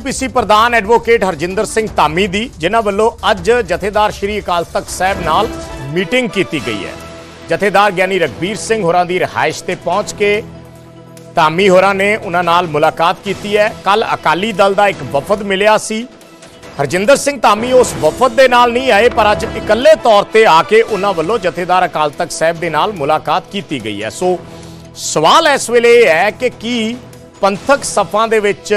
ਪੀਸੀ ਪ੍ਰਧਾਨ ਐਡਵੋਕੇਟ ਹਰਜਿੰਦਰ ਸਿੰਘ ਧਾਮੀ ਦੀ, ਜਿਨ੍ਹਾਂ ਵੱਲੋਂ ਅੱਜ ਜਥੇਦਾਰ ਸ਼੍ਰੀ ਅਕਾਲ ਤਖਤ ਸਾਹਿਬ ਨਾਲ ਮੀਟਿੰਗ ਕੀਤੀ ਗਈ ਹੈ। ਜਥੇਦਾਰ ਗਿਆਨੀ ਰਗਬੀਰ ਸਿੰਘ ਹੋਰਾਂ ਦੀ ਰਿਹਾਇਸ਼ ਤੇ ਪਹੁੰਚ ਕੇ ਧਾਮੀ ਹੋਰਾਂ ਨੇ ਉਹਨਾਂ ਨਾਲ ਮੁਲਾਕਾਤ ਕੀਤੀ ਹੈ। ਕੱਲ ਅਕਾਲੀ ਦਲ ਦਾ ਇੱਕ ਵਫਦ ਮਿਲਿਆ ਸੀ। ਹਰਜਿੰਦਰ ਸਿੰਘ ਧਾਮੀ ਉਸ ਵਫਦ ਦੇ ਨਾਲ ਨਹੀਂ ਆਏ, ਪਰ ਅੱਜ ਇਕੱਲੇ ਤੌਰ ਤੇ ਆ ਕੇ ਉਹਨਾਂ ਵੱਲੋਂ ਜਥੇਦਾਰ ਅਕਾਲ ਤਖਤ ਸਾਹਿਬ ਦੇ ਨਾਲ ਮੁਲਾਕਾਤ ਕੀਤੀ ਗਈ ਹੈ। ਸੋ ਸਵਾਲ ਇਸ ਵੇਲੇ ਇਹ ਹੈ ਕਿ ਕੀ ਪੰਥਕ ਸਫਾਂ ਦੇ ਵਿੱਚ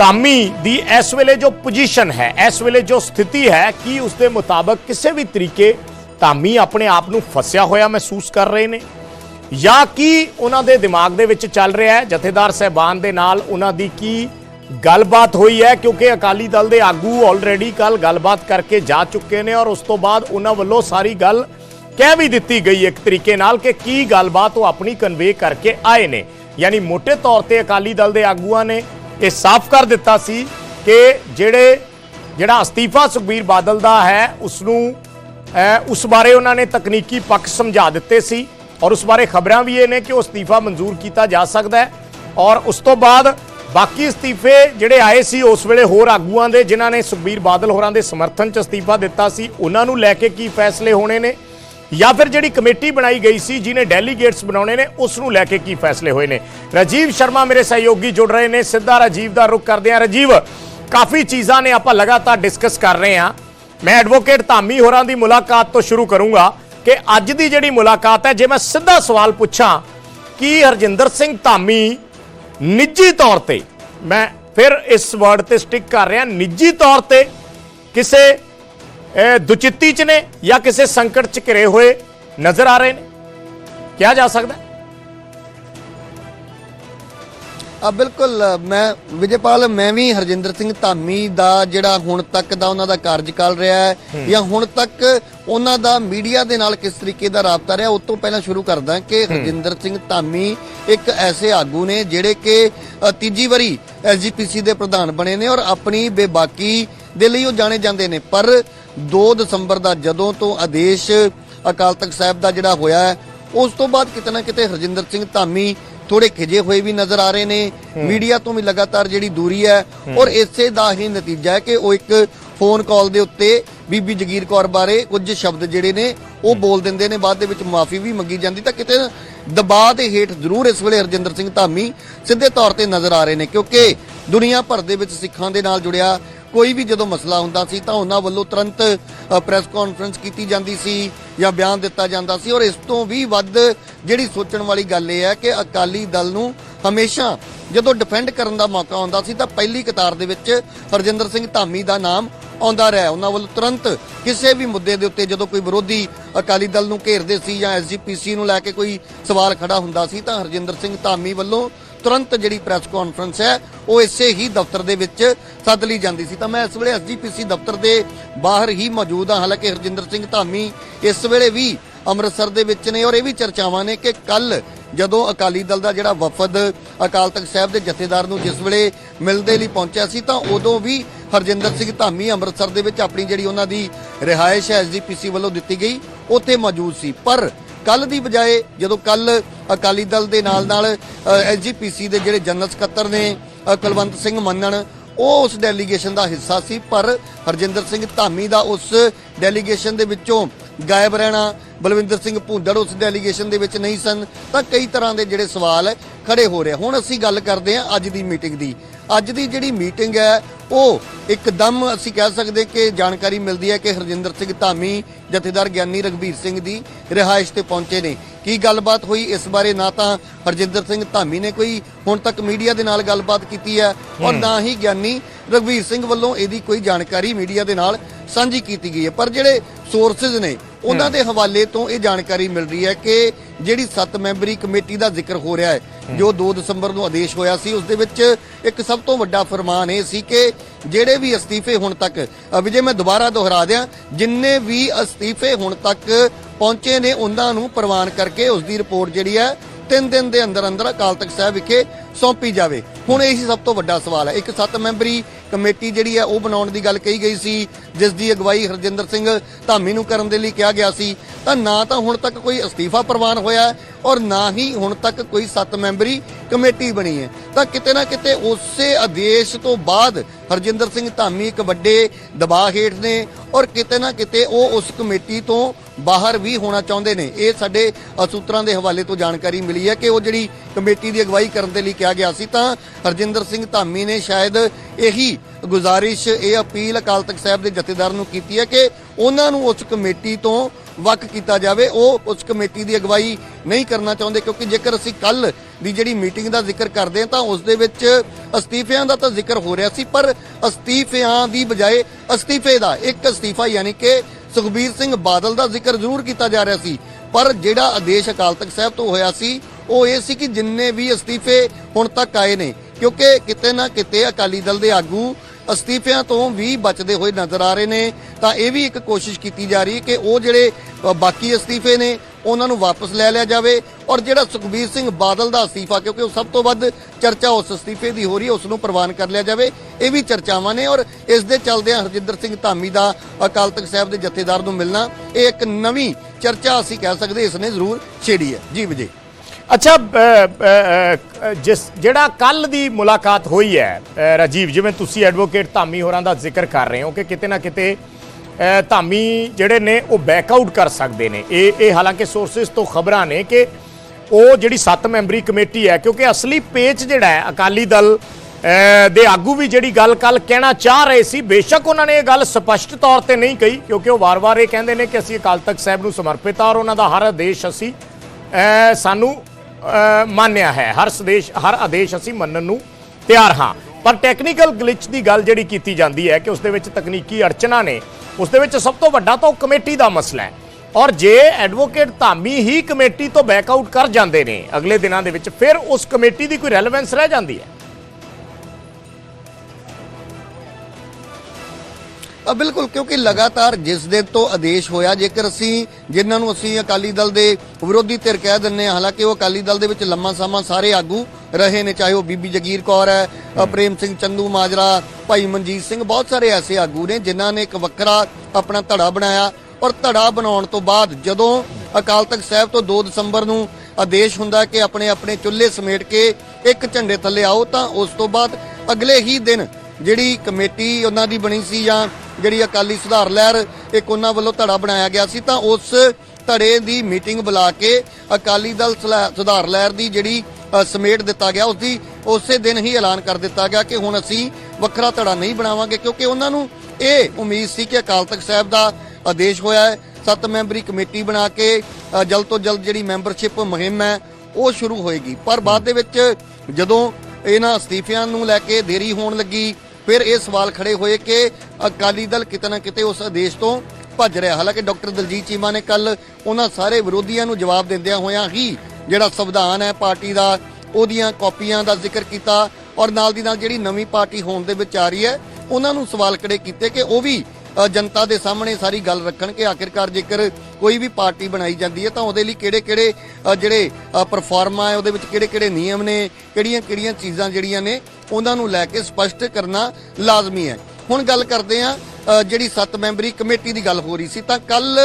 ਧਾਮੀ ਦੀ ਇਸ ਵੇਲੇ ਜੋ ਪੋਜੀਸ਼ਨ ਹੈ, ਇਸ ਵੇਲੇ ਜੋ ਸਥਿਤੀ ਹੈ, ਕਿ ਉਸ ਦੇ ਮੁਤਾਬਕ ਕਿਸੇ ਵੀ ਤਰੀਕੇ ਧਾਮੀ ਆਪਣੇ ਆਪ ਨੂੰ ਫਸਿਆ ਹੋਇਆ ਮਹਿਸੂਸ ਕਰ ਰਹੇ ਨੇ? ਜਾਂ ਕੀ ਉਹਨਾਂ ਦੇ ਦਿਮਾਗ ਦੇ ਵਿੱਚ ਚੱਲ ਰਿਹਾ ਹੈ? ਜਥੇਦਾਰ ਸਹਿਬਾਨ ਦੇ ਨਾਲ ਉਹਨਾਂ ਦੀ ਕੀ ਗੱਲਬਾਤ ਹੋਈ ਹੈ? ਕਿਉਂਕਿ ਅਕਾਲੀ ਦਲ ਦੇ ਆਗੂ ਆਲਰੇਡੀ ਕੱਲ ਗੱਲਬਾਤ ਕਰਕੇ ਜਾ ਚੁੱਕੇ ਨੇ ਔਰ ਉਸ ਤੋਂ ਬਾਅਦ ਉਹਨਾਂ ਵੱਲੋਂ ਸਾਰੀ ਗੱਲ ਕਹਿ ਵੀ ਦਿੱਤੀ ਗਈ ਇੱਕ ਤਰੀਕੇ ਨਾਲ ਕਿ ਕੀ ਗੱਲਬਾਤ ਉਹ ਆਪਣੀ ਕਨਵੇ ਕਰਕੇ ਆਏ ਨੇ। ਯਾਨੀ ਮੋٹے ਤੌਰ ਤੇ ਅਕਾਲੀ ਦਲ ਦੇ ਆਗੂਆਂ ਨੇ ਇਹ ਸਾਫ਼ ਕਰ ਦਿੱਤਾ ਸੀ ਕਿ ਜਿਹੜੇ, ਜਿਹੜਾ ਅਸਤੀਫਾ ਸੁਖਬੀਰ ਬਾਦਲ ਦਾ ਹੈ ਉਸ ਨੂੰ ਉਸ ਬਾਰੇ ਉਹਨਾਂ ਨੇ ਤਕਨੀਕੀ ਪੱਖ ਸਮਝਾ ਦਿੱਤੇ ਸੀ ਔਰ ਉਸ ਬਾਰੇ ਖਬਰਾਂ ਵੀ ਇਹ ਨੇ ਕਿ ਉਹ ਅਸਤੀਫਾ ਮਨਜ਼ੂਰ ਕੀਤਾ ਜਾ ਸਕਦਾ ਹੈ ਔਰ ਉਸ ਤੋਂ ਬਾਅਦ ਬਾਕੀ ਅਸਤੀਫੇ ਜਿਹੜੇ ਆਏ ਸੀ ਉਸ ਵੇਲੇ ਹੋਰ ਆਗੂਆਂ ਦੇ, ਜਿਨ੍ਹਾਂ ਨੇ ਸੁਖਬੀਰ ਬਾਦਲ ਹੋਰਾਂ ਦੇ ਸਮਰਥਨ ਚ ਅਸਤੀਫਾ ਦਿੱਤਾ ਸੀ, ਉਹਨਾਂ ਨੂੰ ਲੈ ਕੇ ਕੀ ਫੈਸਲੇ ਹੋਣੇ ਨੇ? ਜਾਂ ਫਿਰ ਜਿਹੜੀ ਕਮੇਟੀ ਬਣਾਈ ਗਈ ਸੀ, ਜਿਹਨੇ ਡੈਲੀਗੇਟਸ ਬਣਾਉਣੇ ਨੇ ਉਸ ਨੂੰ ਲੈ ਕੇ ਕੀ ਫੈਸਲੇ ਹੋਏ ਨੇ? ਰਾਜੀਵ ਸ਼ਰਮਾ ਮੇਰੇ ਸਹਿਯੋਗੀ ਜੁੜ ਰਹੇ ਨੇ, ਸਿੱਧਾ ਰਾਜੀਵ ਦਾ ਰੁਖ ਕਰਦੇ ਹਾਂ। ਰਾਜੀਵ, ਕਾਫੀ ਚੀਜ਼ਾਂ ਨੇ ਆਪਾਂ ਲਗਾਤਾਰ ਡਿਸਕਸ ਕਰ ਰਹੇ ਹਾਂ। ਮੈਂ ਐਡਵੋਕੇਟ ਧਾਮੀ ਹੋਰਾਂ ਦੀ ਮੁਲਾਕਾਤ ਤੋਂ ਸ਼ੁਰੂ ਕਰੂੰਗਾ ਕਿ ਅੱਜ ਦੀ ਜਿਹੜੀ ਮੁਲਾਕਾਤ ਹੈ, ਜੇ ਮੈਂ ਸਿੱਧਾ ਸਵਾਲ ਪੁੱਛਾਂ ਕਿ ਹਰਜਿੰਦਰ ਸਿੰਘ ਧਾਮੀ ਨਿੱਜੀ ਤੌਰ ਤੇ, ਮੈਂ ਫਿਰ ਇਸ ਵਰਡ ਤੇ ਸਟਿਕ ਕਰ ਰਿਹਾ, ਨਿੱਜੀ ਤੌਰ ਤੇ ਕਿਸੇ ਦੁਚਿੱਤੀ ਚ ਨੇ ਜਾਂ ਕਿਸੇ ਸੰਕਟ ਚ ਘਿਰੇ ਹੋਏ ਨਜ਼ਰ ਆ ਰਹੇ ਨੇ? ਕਿਹਾ ਜਾ ਸਕਦਾ? ਆ ਬਿਲਕੁਲ ਮੈਂ ਵਿਜੇਪਾਲ ਮੈਂ ਵੀ ਹਰਜਿੰਦਰ ਸਿੰਘ ਧਾਮੀ ਦਾ ਜਿਹੜਾ ਹੁਣ ਤੱਕ ਦਾ ਉਹਨਾਂ ਦਾ ਕਾਰਜਕਾਲ ਰਿਹਾ ਹੈ ਜਾਂ ਹੁਣ ਤੱਕ ਉਹਨਾਂ ਦਾ ਮੀਡੀਆ ਦੇ ਨਾਲ ਕਿਸ ਤਰੀਕੇ ਦਾ ਰਾਬਤਾ ਰਿਹਾ ਉਸ ਤੋਂ ਪਹਿਲਾਂ ਸ਼ੁਰੂ ਕਰਦਾ ਕਿ ਹਰਜਿੰਦਰ ਸਿੰਘ ਧਾਮੀ ਇੱਕ ਐਸੇ ਆਗੂ ਨੇ ਜਿਹੜੇ ਕਿ ਤੀਜੀ ਵਾਰੀ ਐਸਜੀਪੀਸੀ ਦੇ ਪ੍ਰਧਾਨ ਬਣੇ ਨੇ ਔਰ ਆਪਣੀ ਬੇਬਾਕੀ ਦੇ ਲਈ ਉਹ ਜਾਣੇ ਜਾਂਦੇ ਨੇ। ਪਰ 2 ਦਸੰਬਰ ਦਾ ਜਦੋਂ ਤੋਂ ਆਦੇਸ਼ ਅਕਾਲ ਤਖਤ ਸਾਹਿਬ ਦਾ ਜਿਹੜਾ ਹੋਇਆ ਹੈ ਉਸ ਤੋਂ ਬਾਅਦ ਕਿਤੇ ਨਾ ਕਿਤੇ ਹਰਜਿੰਦਰ ਸਿੰਘ ਧਾਮੀ ਥੋੜੇ ਖਿਜੇ ਹੋਏ ਵੀ ਨਜ਼ਰ ਆ ਰਹੇ ਨੇ। ਮੀਡੀਆ ਤੋਂ ਵੀ ਲਗਾਤਾਰ ਜਿਹੜੀ ਦੂਰੀ ਹੈ ਔਰ ਇਸੇ ਦਾ ਹੀ ਨਤੀਜਾ ਹੈ ਕਿ ਉਹ ਇੱਕ ਫੋਨ ਕਾਲ ਦੇ ਉੱਤੇ ਬੀਬੀ ਜਗੀਰ ਕੌਰ ਬਾਰੇ ਕੁਝ ਸ਼ਬਦ ਜਿਹੜੇ ਨੇ ਉਹ ਬੋਲ ਦਿੰਦੇ ਨੇ। ਬਾਅਦ ਦੇ ਵਿੱਚ ਮਾਫੀ ਵੀ ਮੰਗੀ ਜਾਂਦੀ ਤਾਂ ਕਿਤੇ ਦਬਾਅ ਦੇ ਹੇਠ ਜ਼ਰੂਰ ਇਸ ਵੇਲੇ ਹਰਜਿੰਦਰ ਸਿੰਘ ਧਾਮੀ ਸਿੱਧੇ ਤੌਰ ਤੇ ਨਜ਼ਰ ਆ ਰਹੇ ਨੇ ਕਿਉਂਕਿ ਦੁਨੀਆ ਭਰ ਦੇ ਵਿੱਚ ਸਿੱਖਾਂ ਦੇ ਨਾਲ ਜੁੜਿਆ ਕੋਈ ਵੀ ਜਦੋਂ ਮਸਲਾ ਹੁੰਦਾ ਸੀ ਤਾਂ ਉਹਨਾਂ ਵੱਲੋਂ ਤੁਰੰਤ ਪ੍ਰੈਸ ਕਾਨਫਰੰਸ ਕੀਤੀ ਜਾਂਦੀ ਸੀ ਜਾਂ ਬਿਆਨ ਦਿੱਤਾ ਜਾਂਦਾ ਸੀ ਔਰ ਇਸ ਤੋਂ ਵੀ ਵੱਧ ਜਿਹੜੀ ਸੋਚਣ ਵਾਲੀ ਗੱਲ ਇਹ ਹੈ ਕਿ ਅਕਾਲੀ ਦਲ ਨੂੰ ਹਮੇਸ਼ਾ ਜਦੋਂ ਡਿਫੈਂਡ ਕਰਨ ਦਾ ਮੌਕਾ ਆਉਂਦਾ ਸੀ ਤਾਂ ਪਹਿਲੀ ਕਤਾਰ ਦੇ ਵਿੱਚ ਹਰਜਿੰਦਰ ਸਿੰਘ ਧਾਮੀ ਦਾ ਨਾਮ ਆਉਂਦਾ ਰਿਹਾ। ਉਹਨਾਂ ਵੱਲੋਂ ਤੁਰੰਤ ਕਿਸੇ ਵੀ ਮੁੱਦੇ ਦੇ ਉੱਤੇ ਜਦੋਂ ਕੋਈ ਵਿਰੋਧੀ ਅਕਾਲੀ ਦਲ ਨੂੰ ਘੇਰਦੇ ਸੀ ਜਾਂ ਐਸਜੀਪੀਸੀ ਨੂੰ ਲੈ ਕੇ ਕੋਈ ਸਵਾਲ ਖੜਾ ਹੁੰਦਾ ਸੀ ਤਾਂ ਹਰਜਿੰਦਰ ਸਿੰਘ ਧਾਮੀ ਵੱਲੋਂ ਤੁਰੰਤ ਜਿਹੜੀ ਪ੍ਰੈਸ ਕਾਨਫਰੰਸ ਹੈ, ਉਹ ਇਸੇ ਹੀ ਦਫ਼ਤਰ ਦੇ ਵਿੱਚ ਸੱਦ ਲਈ ਜਾਂਦੀ ਸੀ। ਤਾਂ ਮੈਂ ਇਸ ਵੇਲੇ ਐਸਜੀਪੀਸੀ ਦਫ਼ਤਰ ਦੇ ਬਾਹਰ ਹੀ ਮੌਜੂਦ ਹਾਂ। ਹਾਲਾਂਕਿ ਹਰਜਿੰਦਰ ਸਿੰਘ ਧਾਮੀ ਇਸ ਵੇਲੇ ਵੀ ਅੰਮ੍ਰਿਤਸਰ ਦੇ ਵਿੱਚ ਨੇ ਔਰ ਇਹ ਵੀ ਚਰਚਾਵਾਂ ਨੇ ਕਿ ਕੱਲ ਜਦੋਂ ਅਕਾਲੀ ਦਲ ਦਾ ਜਿਹੜਾ ਵਫਦ ਅਕਾਲ ਤਖਤ ਸਾਹਿਬ ਦੇ ਜਥੇਦਾਰ ਨੂੰ ਜਿਸ ਵੇਲੇ ਮਿਲਦੇ ਲਈ ਪਹੁੰਚਿਆ ਸੀ, ਤਾਂ ਉਦੋਂ ਵੀ ਹਰਜਿੰਦਰ ਸਿੰਘ ਧਾਮੀ ਅੰਮ੍ਰਿਤਸਰ ਦੇ ਵਿੱਚ ਆਪਣੀ ਜਿਹੜੀ ਉਹਨਾਂ ਦੀ ਰਿਹਾਇਸ਼ ਹੈ ਐਸਜੀਪੀਸੀ ਵੱਲੋਂ ਦਿੱਤੀ ਗਈ, ਉੱਥੇ ਮੌਜੂਦ ਸੀ। ਪਰ ਕੱਲ ਦੀ ਬਜਾਏ ਜਦੋਂ ਕੱਲ ਅਕਾਲੀ ਦਲ ਦੇ ਨਾਲ ਨਾਲ ਐਸਜੀਪੀਸੀ ਦੇ ਜਿਹੜੇ ਜਨਰਲ ਸਕੱਤਰ ਨੇ ਕੁਲਵੰਤ ਸਿੰਘ ਮੰਨਣ, ਉਹ ਉਸ ਡੈਲੀਗੇਸ਼ਨ ਦਾ ਹਿੱਸਾ ਸੀ। ਪਰ ਹਰਜਿੰਦਰ ਸਿੰਘ ਧਾਮੀ ਦਾ ਉਸ ਡੈਲੀਗੇਸ਼ਨ ਦੇ ਵਿੱਚੋਂ ਗਾਇਬ ਰਹਿਣਾ ਬਲਵਿੰਦਰ ਸਿੰਘ ਭੁੰਦੜ ਉਸ ਡੈਲੀਗੇਸ਼ਨ ਦੇ ਵਿੱਚ ਨਹੀਂ ਸਨ ਤਾਂ ਕਈ ਤਰ੍ਹਾਂ ਦੇ ਜਿਹੜੇ ਸਵਾਲ ਖੜੇ ਹੋ ਰਹੇ ਹੁਣ ਅਸੀਂ ਗੱਲ ਕਰਦੇ ਹਾਂ ਅੱਜ ਦੀ ਮੀਟਿੰਗ ਦੀ। ਅੱਜ ਦੀ ਜਿਹੜੀ ਮੀਟਿੰਗ ਹੈ ਉਹ ਇੱਕਦਮ ਅਸੀਂ ਕਹਿ ਸਕਦੇ ਕਿ ਜਾਣਕਾਰੀ ਮਿਲਦੀ ਹੈ ਕਿ ਹਰਜਿੰਦਰ ਸਿੰਘ ਧਾਮੀ ਜਥੇਦਾਰ ਗਿਆਨੀ ਰਗਵੀਰ ਸਿੰਘ ਦੀ ਰਿਹਾਇਸ਼ ਤੇ ਪਹੁੰਚੇ ਨੇ। ਕੀ ਗੱਲਬਾਤ ਹੋਈ? ਇਸ ਬਾਰੇ ਨਾ ਤਾਂ ਹਰਜਿੰਦਰ ਸਿੰਘ ਧਾਮੀ ਨੇ ਕੋਈ ਹੁਣ ਤੱਕ ਮੀਡੀਆ ਦੇ ਨਾਲ ਗੱਲਬਾਤ ਕੀਤੀ ਹੈ ਔਰ ਨਾ ਹੀ ਗਿਆਨੀ ਰਗਵੀਰ ਸਿੰਘ ਵੱਲੋਂ ਇਹਦੀ ਕੋਈ ਜਾਣਕਾਰੀ ਮੀਡੀਆ ਦੇ ਨਾਲ ਸਾਂਝੀ ਕੀਤੀ ਗਈ ਹੈ। ਪਰ ਜਿਹੜੇ ਸੋਰਸਸ ਨੇ ਉਹਨਾਂ ਦੇ ਹਵਾਲੇ ਤੋਂ ਇਹ ਜਾਣਕਾਰੀ ਮਿਲ ਰਹੀ ਹੈ ਕਿ ਜਿਹੜੀ 7 ਮੈਂਬਰੀ ਕਮੇਟੀ ਦਾ ਜ਼ਿਕਰ ਹੋ ਰਿਹਾ ਹੈ ਜੋ 2 ਦਸੰਬਰ ਨੂੰ ਆਦੇਸ਼ ਹੋਇਆ ਸੀ ਉਸ ਦੇ ਵਿੱਚ ਇੱਕ ਸਭ ਤੋਂ ਵੱਡਾ ਫਰਮਾਨ ਇਹ ਸੀ ਕਿ ਜਿਹੜੇ ਵੀ ਅਸਤੀਫੇ ਹੁਣ ਤੱਕ ਵਿਜੇ ਮੈਂ ਦੁਬਾਰਾ ਦੁਹਰਾ ਦਿਆਂ ਜਿੰਨੇ ਵੀ ਅਸਤੀਫੇ ਹੁਣ ਤੱਕ ਪਹੁੰਚੇ ਨੇ ਉਹਨਾਂ ਨੂੰ ਪ੍ਰਵਾਨ ਕਰਕੇ ਉਸ ਦੀ ਰਿਪੋਰਟ ਜਿਹੜੀ ਹੈ ਤਿੰਨ ਦਿਨ ਦੇ ਅੰਦਰ ਅੰਦਰ ਅਕਾਲ ਤਖਤ ਸਾਹਿਬ ਵਿਖੇ ਸੌਂਪੀ ਜਾਵੇ। ਹੁਣ ਇਹੀ ਸਭ ਤੋਂ ਵੱਡਾ ਸਵਾਲ ਹੈ। ਇੱਕ ਸੱਤ ਮੈਂਬਰੀ ਕਮੇਟੀ ਜਿਹੜੀ ਹੈ, ਉਹ ਬਣਾਉਣ ਦੀ ਗੱਲ ਕਹੀ ਗਈ ਸੀ, ਜਿਸ ਦੀ ਅਗਵਾਈ ਹਰਜਿੰਦਰ ਸਿੰਘ ਧਾਮੀ ਨੂੰ ਕਰਨ ਦੇ ਲਈ ਕਿਹਾ ਗਿਆ ਸੀ। ਤਾਂ ਨਾ ਤਾਂ ਹੁਣ ਤੱਕ ਕੋਈ ਅਸਤੀਫਾ ਪ੍ਰਵਾਨ ਹੋਇਆ ਹੈ ਔਰ ਨਾ ਹੀ ਹੁਣ ਤੱਕ ਕੋਈ 7 ਮੈਂਬਰੀ ਕਮੇਟੀ ਬਣੀ ਹੈ। ਤਾਂ ਕਿਤੇ ਨਾ ਕਿਤੇ ਉਸੇ ਆਦੇਸ਼ ਤੋਂ ਬਾਅਦ ਹਰਜਿੰਦਰ ਸਿੰਘ ਧਾਮੀ ਇੱਕ ਵੱਡੇ ਦਬਾਅ ਹੇਠ ਨੇ ਔਰ ਕਿਤੇ ਨਾ ਕਿਤੇ ਉਹ ਉਸ ਕਮੇਟੀ ਤੋਂ ਬਾਹਰ ਵੀ ਹੋਣਾ ਚਾਹੁੰਦੇ ਨੇ। ਇਹ ਸਾਡੇ ਸੂਤਰਾਂ ਦੇ ਹਵਾਲੇ ਤੋਂ ਜਾਣਕਾਰੀ ਮਿਲੀ ਹੈ ਕਿ ਉਹ ਜਿਹੜੀ ਕਮੇਟੀ ਦੀ ਅਗਵਾਈ ਕਰਨ ਦੇ ਲਈ ਕਿਹਾ ਗਿਆ ਸੀ ਤਾਂ ਹਰਜਿੰਦਰ ਸਿੰਘ ਧਾਮੀ ਨੇ ਸ਼ਾਇਦ ਇਹੀ ਗੁਜ਼ਾਰਿਸ਼, ਇਹ ਅਪੀਲ ਅਕਾਲ ਤਖਤ ਸਾਹਿਬ ਦੇ ਜਥੇਦਾਰ ਨੂੰ ਕੀਤੀ ਹੈ ਕਿ ਉਹਨਾਂ ਨੂੰ ਉਸ ਕਮੇਟੀ ਤੋਂ ਵੱਖ ਕੀਤਾ ਜਾਵੇ। ਉਹ ਉਸ ਕਮੇਟੀ ਦੀ ਅਗਵਾਈ ਨਹੀਂ ਕਰਨਾ ਚਾਹੁੰਦੇ, ਕਿਉਂਕਿ ਜੇਕਰ ਅਸੀਂ ਕੱਲ ਦੀ ਜਿਹੜੀ ਮੀਟਿੰਗ ਦਾ ਜ਼ਿਕਰ ਕਰਦੇ ਹਾਂ, ਤਾਂ ਉਸ ਦੇ ਵਿੱਚ ਅਸਤੀਫਿਆਂ ਦਾ ਤਾਂ ਜ਼ਿਕਰ ਹੋ ਰਿਹਾ ਸੀ, ਪਰ ਅਸਤੀਫਿਆਂ ਦੀ ਬਜਾਏ ਅਸਤੀਫੇ ਦਾ ਇੱਕ ਅਸਤੀਫਾ ਯਾਨੀ ਕਿ ਸੁਖਬੀਰ ਸਿੰਘ ਬਾਦਲ ਦਾ ਜ਼ਿਕਰ ਜ਼ਰੂਰ ਕੀਤਾ ਜਾ ਰਿਹਾ ਸੀ। ਪਰ ਜਿਹੜਾ ਆਦੇਸ਼ ਅਕਾਲ ਤਖਤ ਸਾਹਿਬ ਤੋਂ ਹੋਇਆ ਸੀ, ਉਹ ਇਹ ਸੀ ਕਿ ਜਿੰਨੇ ਵੀ ਅਸਤੀਫੇ ਹੁਣ ਤੱਕ ਆਏ ਨੇ, ਕਿਉਂਕਿ ਕਿਤੇ ਨਾ ਕਿਤੇ ਅਕਾਲੀ ਦਲ ਦੇ ਆਗੂ ਅਸਤੀਫਿਆਂ ਤੋਂ ਵੀ ਬਚਦੇ ਹੋਏ ਨਜ਼ਰ ਆ ਰਹੇ ਨੇ। ਤਾਂ ਇਹ ਵੀ ਇੱਕ ਕੋਸ਼ਿਸ਼ ਕੀਤੀ ਜਾ ਰਹੀ ਹੈ ਕਿ ਉਹ ਜਿਹੜੇ ਬਾਕੀ ਅਸਤੀਫੇ ਨੇ, ਉਹਨਾਂ ਨੂੰ ਵਾਪਸ ਲੈ ਲਿਆ ਜਾਵੇ। ਔਰ ਜਿਹੜਾ ਸੁਖਬੀਰ ਸਿੰਘ ਬਾਦਲ ਦਾ ਅਸਤੀਫਾ, ਕਿਉਂਕਿ ਉਹ ਸਭ ਤੋਂ ਵੱਧ ਚਰਚਾ ਉਸ ਅਸਤੀਫੇ ਦੀ ਹੋ ਰਹੀ ਹੈ, ਉਸ ਨੂੰ ਪ੍ਰਵਾਨ ਕਰ ਲਿਆ ਜਾਵੇ। ਇਹ ਵੀ ਚਰਚਾਵਾਂ ਨੇ ਔਰ ਇਸ ਦੇ ਚੱਲਦਿਆਂ ਹਰਜਿੰਦਰ ਸਿੰਘ ਧਾਮੀ ਦਾ ਅਕਾਲ ਤਖਤ ਸਾਹਿਬ ਦੇ ਜਥੇਦਾਰ ਨੂੰ ਮਿਲਣਾ, ਇਹ ਇੱਕ ਨਵੀਂ ਚਰਚਾ, ਅਸੀਂ ਕਹਿ ਸਕਦੇ ਇਸ ਨੇ ਜ਼ਰੂਰ ਛੇੜੀ ਹੈ। ਜੀ, ਵਿਜੇ। ਅੱਛਾ ਜਿਸ, ਜਿਹੜਾ ਕੱਲ ਦੀ ਮੁਲਾਕਾਤ ਹੋਈ ਹੈ ਰਾਜੀਵ, ਜਿਵੇਂ ਤੁਸੀਂ ਐਡਵੋਕੇਟ ਧਾਮੀ ਹੋਰਾਂ ਦਾ ਜ਼ਿਕਰ ਕਰ ਰਹੇ ਹੋ ਕਿ ਕਿਤੇ ਨਾ ਕਿਤੇ ਧਾਮੀ ਜਿਹੜੇ ਨੇ ਉਹ ਬੈਕ ਆਊਟ ਕਰ ਸਕਦੇ ਨੇ। ਇਹ ਇਹ ਹਾਲਾਂਕਿ ਸੋਰਸਸ ਤੋਂ ਖਬਰਾਂ ਨੇ ਕਿ ਉਹ ਜਿਹੜੀ 7 ਮੈਂਬਰੀ ਕਮੇਟੀ ਹੈ, ਕਿਉਂਕਿ ਅਸਲੀ ਪੇਚ ਜਿਹੜਾ ਹੈ, ਅਕਾਲੀ ਦਲ ਦੇ ਆਗੂ ਵੀ ਜਿਹੜੀ ਗੱਲ ਕੱਲ ਕਹਿਣਾ ਚਾਹ ਰਹੇ ਸੀ, ਬੇਸ਼ੱਕ ਉਹਨਾਂ ਨੇ ਇਹ ਗੱਲ ਸਪਸ਼ਟ ਤੌਰ ਤੇ ਨਹੀਂ ਕਹੀ, ਕਿਉਂਕਿ ਉਹ ਵਾਰ-ਵਾਰ ਇਹ ਕਹਿੰਦੇ ਨੇ ਕਿ ਅਸੀਂ ਅਕਾਲ ਤਖਤ ਸਾਹਿਬ ਨੂੰ ਸਮਰਪਿਤ ਹਾਂ ਔਰ ਉਹਨਾਂ ਦਾ ਹਰ ਆਦੇਸ਼ ਅਸੀਂ ਸਾਨੂੰ ਮੰਨਿਆ ਹੈ। ਹਰ ਸੰਦੇਸ਼ ਹਰ ਆਦੇਸ਼ ਅਸੀਂ ਮੰਨਣ ਨੂੰ ਤਿਆਰ ਹਾਂ। ਪਰ ਟੈਕਨੀਕਲ ਗਲਿਚ ਦੀ ਗੱਲ ਜਿਹੜੀ ਕੀਤੀ ਜਾਂਦੀ ਹੈ ਕਿ ਉਸ ਦੇ ਵਿੱਚ ਤਕਨੀਕੀ ਅੜਚਨਾ ਨੇ ਉਸ ਦੇ ਵਿੱਚ ਸਭ ਤੋਂ ਵੱਡਾ ਤਾਂ ਉਹ ਕਮੇਟੀ ਦਾ ਮਸਲਾ ਹੈ। ਔਰ ਜੇ ਐਡਵੋਕੇਟ ਧਾਮੀ ਹੀ ਕਮੇਟੀ ਤੋਂ ਬੈਕ ਆਊਟ ਕਰ ਜਾਂਦੇ ਨੇ, ਅਗਲੇ ਦਿਨਾਂ ਦੇ ਵਿੱਚ ਫਿਰ ਉਸ ਕਮੇਟੀ ਦੀ ਕੋਈ ਰੈਲੇਵੈਂਸ ਰਹਿ ਜਾਂਦੀ ਹੈ। ਬਿਲਕੁਲ, ਕਿਉਂਕਿ ਲਗਾਤਾਰ ਜਿਸ ਦਿਨ ਤੋਂ ਆਦੇਸ਼ ਹੋਇਆ, ਜੇਕਰ ਅਸੀਂ, ਜਿਨ੍ਹਾਂ ਨੂੰ ਅਸੀਂ ਅਕਾਲੀ ਦਲ ਦੇ ਵਿਰੋਧੀ ਧਿਰ ਕਹਿ ਦਿੰਨੇ ਹਾਂ, ਹਾਲਾਂਕਿ ਉਹ ਅਕਾਲੀ ਦਲ ਦੇ ਵਿੱਚ ਲੰਮਾ ਸਮਾਂ ਸਾਰੇ ਆਗੂ ਰਹੇ ਨੇ, ਚਾਹੇ ਉਹ ਬੀਬੀ ਜਗੀਰ ਕੌਰ ਹੈ ਪ੍ਰੇਮ ਸਿੰਘ ਚੰਦੂ, ਮਾਜਰਾ, ਭਾਈ ਮਨਜੀਤ ਸਿੰਘ, ਬਹੁਤ ਸਾਰੇ ਐਸੇ ਆਗੂ ਨੇ, ਜਿਨ੍ਹਾਂ ਨੇ ਇੱਕ ਵੱਖਰਾ ਆਪਣਾ ਧੜਾ ਬਣਾਇਆ। ਔਰ ਧੜਾ ਬਣਾਉਣ ਤੋਂ ਬਾਅਦ, ਜਦੋਂ ਅਕਾਲ ਤਖਤ ਸਾਹਿਬ ਤੋਂ 2 ਦਸੰਬਰ ਨੂੰ ਆਦੇਸ਼ ਹੁੰਦਾ ਕਿ ਆਪਣੇ ਆਪਣੇ ਚੁੱਲ੍ਹੇ ਸਮੇਟ ਕੇ ਇੱਕ ਝੰਡੇ ਥੱਲੇ ਆਓ, ਤਾਂ ਉਸ ਤੋਂ ਬਾਅਦ ਅਗਲੇ ਹੀ ਦਿਨ ਜਿਹੜੀ ਕਮੇਟੀ ਉਹਨਾਂ ਦੀ ਬਣੀ ਸੀ ਜਾਂ ਜਿਹੜੀ ਅਕਾਲੀ ਸੁਧਾਰ ਲਹਿਰ ਇੱਕ ਉਹਨਾਂ ਵੱਲੋਂ ਧੜਾ ਬਣਾਇਆ ਗਿਆ ਸੀ, ਤਾਂ ਉਸ ਧੜੇ ਦੀ ਮੀਟਿੰਗ ਬੁਲਾ ਕੇ ਅਕਾਲੀ ਦਲ ਸੁਲਾ- ਸੁਧਾਰ ਲਹਿਰ ਦੀ ਜਿਹੜੀ ਸਮੇਟ ਦਿੱਤਾ ਗਿਆ, ਉਸ ਦੀ ਉਸੇ ਦਿਨ ਹੀ ਐਲਾਨ ਕਰ ਦਿੱਤਾ ਗਿਆ ਕਿ ਹੁਣ ਅਸੀਂ ਵੱਖਰਾ ਧੜਾ ਨਹੀਂ ਬਣਾਵਾਂਗੇ, ਕਿਉਂਕਿ ਉਹਨਾਂ ਨੂੰ ਇਹ ਉਮੀਦ ਸੀ ਕਿ ਅਕਾਲ ਤਖਤ ਸਾਹਿਬ ਦਾ ਆਦੇਸ਼ ਹੋਇਆ ਹੈ। ਸੱਤ ਮੈਂਬਰੀ ਕਮੇਟੀ ਬਣਾ ਕੇ ਜਲਦ ਤੋਂ ਜਲਦ ਜਿਹੜੀ ਮੈਂਬਰਸ਼ਿਪ ਮੁਹਿੰਮ ਹੈ, ਉਹ ਸ਼ੁਰੂ ਹੋਏਗੀ। ਪਰ ਬਾਅਦ ਦੇ ਵਿੱਚ ਜਦੋਂ ਇਹਨਾਂ ਅਸਤੀਫਿਆਂ ਨੂੰ ਲੈ ਕੇ ਦੇਰੀ ਹੋਣ ਲੱਗੀ ਫਿਰ ਇਹ ਸਵਾਲ ਖੜੇ ਹੋਏ ਕਿ ਅਕਾਲੀ ਦਲ ਕਿਤੇ ਨਾ ਕਿਤੇ ਉਸ ਆਦੇਸ਼ ਤੋਂ ਭੱਜ ਰਿਹਾ। ਹਾਲਾਂਕਿ ਡਾਕਟਰ ਦਲਜੀਤ ਚੀਮਾ ਨੇ ਕੱਲ ਉਹਨਾਂ ਸਾਰੇ ਵਿਰੋਧੀਆਂ ਨੂੰ ਜਵਾਬ ਦਿੰਦਿਆਂ ਹੋਇਆਂ ਹੀ ਜਿਹੜਾ ਸੰਵਿਧਾਨ ਹੈ, ਪਾਰਟੀ ਦਾ, ਉਹਦੀਆਂ ਕਾਪੀਆਂ ਦਾ ਜ਼ਿਕਰ ਕੀਤਾ ਔਰ ਨਾਲ ਦੀ ਨਾਲ ਜਿਹੜੀ ਨਵੀਂ ਪਾਰਟੀ ਹੋਣ ਦੇ ਵਿੱਚ ਆ ਰਹੀ ਹੈ, ਉਹਨਾਂ ਨੂੰ ਸਵਾਲ ਖੜੇ ਕੀਤੇ ਕਿ ਉਹ ਵੀ ਜਨਤਾ ਦੇ ਸਾਹਮਣੇ ਸਾਰੀ ਗੱਲ ਰੱਖਣ ਕਿ ਆਖਿਰਕਾਰ ਜੇਕਰ ਕੋਈ ਵੀ ਪਾਰਟੀ ਬਣਾਈ ਜਾਂਦੀ ਹੈ ਤਾਂ ਉਹਦੇ ਲਈ ਕਿਹੜੇ-ਕਿਹੜੇ ਜਿਹੜੇ ਪਰਫਾਰਮਾ ਹੈ, ਉਹਦੇ ਵਿੱਚ ਕਿਹੜੇ-ਕਿਹੜੇ ਨਿਯਮ ਨੇ, ਕਿਹੜੀਆਂ-ਕਿਹੜੀਆਂ ਚੀਜ਼ਾਂ ਜਿਹੜੀਆਂ ਨੇ, ਉਹਨਾਂ ਨੂੰ ਲੈ ਕੇ ਸਪਸ਼ਟ ਕਰਨਾ ਲਾਜ਼ਮੀ ਹੈ। ਹੁਣ ਗੱਲ ਕਰਦੇ ਆ ਜਿਹੜੀ 7 ਮੈਂਬਰੀ ਕਮੇਟੀ ਦੀ ਗੱਲ ਹੋ ਰਹੀ ਸੀ, ਤਾਂ ਕੱਲ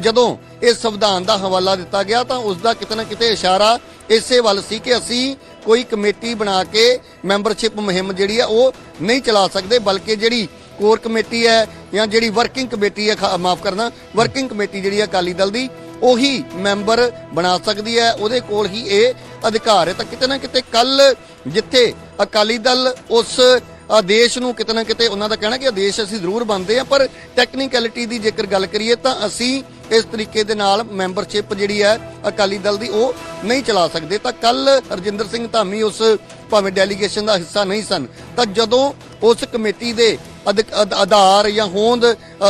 ਜਦੋਂ ਇਹ ਸੰਵਿਧਾਨ ਦਾ ਹਵਾਲਾ ਦਿੱਤਾ ਗਿਆ, ਤਾਂ ਉਸ ਦਾ ਕਿਤੇ ਨਾ ਕਿਤੇ ਇਸ਼ਾਰਾ ਇਸੇ ਵੱਲ ਸੀ ਕਿ ਅਸੀਂ ਕੋਈ ਕਮੇਟੀ ਬਣਾ ਕੇ ਮੈਂਬਰਸ਼ਿਪ ਮੁਹਿੰਮ ਜਿਹੜੀ ਆ ਉਹ ਨਹੀਂ ਚਲਾ ਸਕਦੇ, ਬਲਕਿ ਜਿਹੜੀ ਕੋਰ ਕਮੇਟੀ ਹੈ ਜਾਂ ਜਿਹੜੀ ਵਰਕਿੰਗ ਕਮੇਟੀ ਹੈ ਮਾਫ ਕਰਨਾ ਵਰਕਿੰਗ ਕਮੇਟੀ ਜਿਹੜੀ ਹੈ ਅਕਾਲੀ ਦਲ ਦੀ, ਉਹੀ ਮੈਂਬਰ ਬਣਾ ਸਕਦੀ ਹੈ। ਉਹਦੇ ਕੋਲ ਹੀ ਇਹ ਅਧਿਕਾਰ ਹੈ। ਤਾਂ ਕਿਤੇ ਨਾ ਕਿਤੇ ਕੱਲ ਜਿੱਥੇ ਅਕਾਲੀ ਦਲ ਉਸ ਆਦੇਸ਼ ਨੂੰ ਕਿਤੇ ਨਾ ਕਿਤੇ ਉਹਨਾਂ ਦਾ ਕਹਿਣਾ ਕਿ ਆਦੇਸ਼ ਅਸੀਂ ਜ਼ਰੂਰ ਬੰਦੇ ਆ ਪਰ ਟੈਕਨੀਕੈਲਿਟੀ ਦੀ ਜੇਕਰ ਗੱਲ ਕਰੀਏ ਤਾਂ ਅਸੀਂ ਇਸ ਤਰੀਕੇ ਦੇ ਨਾਲ ਮੈਂਬਰਸ਼ਿਪ ਜਿਹੜੀ ਹੈ ਅਕਾਲੀ ਦਲ ਦੀ ਉਹ ਨਹੀਂ ਚਲਾ ਸਕਦੇ। ਤਾਂ ਕੱਲ ਹਰਜਿੰਦਰ ਸਿੰਘ ਧਾਮੀ ਉਸ ਭਾਵੇਂ ਡੈਲੀਗੇਸ਼ਨ ਦਾ ਹਿੱਸਾ ਨਹੀਂ ਸਨ, ਤਾਂ ਜਦੋਂ ਉਸ ਕਮੇਟੀ ਦੇ ਆਧਾਰ ਜਾਂ ਹੋਂਦ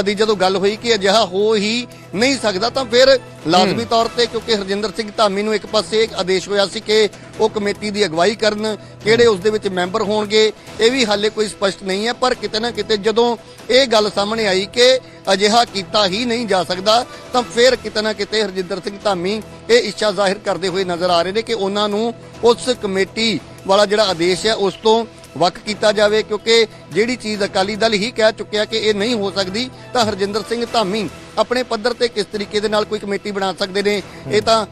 ਦੀ ਜਦੋਂ ਗੱਲ ਹੋਈ ਕਿ ਅਜਿਹਾ ਹੋ ਹੀ ਨਹੀਂ ਸਕਦਾ ਤਾਂ ਫਿਰ ਲਾਜ਼ਮੀ ਤੌਰ ਤੇ ਕਿਉਂਕਿ ਹਰਜਿੰਦਰ ਸਿੰਘ ਧਾਮੀ ਨੂੰ ਇੱਕ ਪਾਸੇ ਇੱਕ ਆਦੇਸ਼ ਹੋਇਆ ਸੀ ਕਿ ਉਹ ਕਮੇਟੀ ਦੀ ਅਗਵਾਈ ਕਰਨ ਕਿਹੜੇ ਉਸ ਦੇ ਵਿੱਚ ਮੈਂਬਰ ਹੋਣਗੇ ਇਹ ਵੀ ਹਾਲੇ ਕੋਈ ਸਪਸ਼ਟ ਨਹੀਂ ਹੈ ਪਰ ਕਿਤੇ ਨਾ ਕਿਤੇ ਜਦੋਂ ਇਹ ਗੱਲ ਸਾਹਮਣੇ ਆਈ ਕਿ ਅਜਿਹਾ ਕੀਤਾ ਹੀ ਨਹੀਂ ਜਾ ਸਕਦਾ ਤਾਂ ਫਿਰ ਕਿਤੇ ਨਾ ਕਿਤੇ ਹਰਜਿੰਦਰ ਸਿੰਘ ਧਾਮੀ ਇਹ ਇੱਛਾ ਜ਼ਾਹਿਰ ਕਰਦੇ ਹੋਏ ਨਜ਼ਰ ਆ ਰਹੇ ਨੇ ਕਿ ਉਹਨਾਂ ਨੂੰ ਉਸ ਕਮੇਟੀ ਵਾਲਾ ਜਿਹੜਾ ਆਦੇਸ਼ ਹੈ ਉਸ ਤੋਂ ਵੱਖ ਕੀਤਾ ਜਾਵੇ ਕਿਉਂਕਿ ਜਿਹੜੀ ਚੀਜ਼ ਅਕਾਲੀ ਦਲ ਹੀ ਕਹਿ ਚੁੱਕਿਆ ਕਿ ਇਹ ਨਹੀਂ ਹੋ ਸਕਦੀ ਤਾਂ ਹਰਜਿੰਦਰ ਸਿੰਘ ਧਾਮੀ ਆਪਣੇ ਪੱਧਰ ਤੇ ਕਿਸ ਤਰੀਕੇ ਦੇ ਨਾਲ ਕੋਈ ਕਮੇਟੀ ਬਣਾ ਸਕਦੇ ਨੇ? ਇਹ ਤਾਂ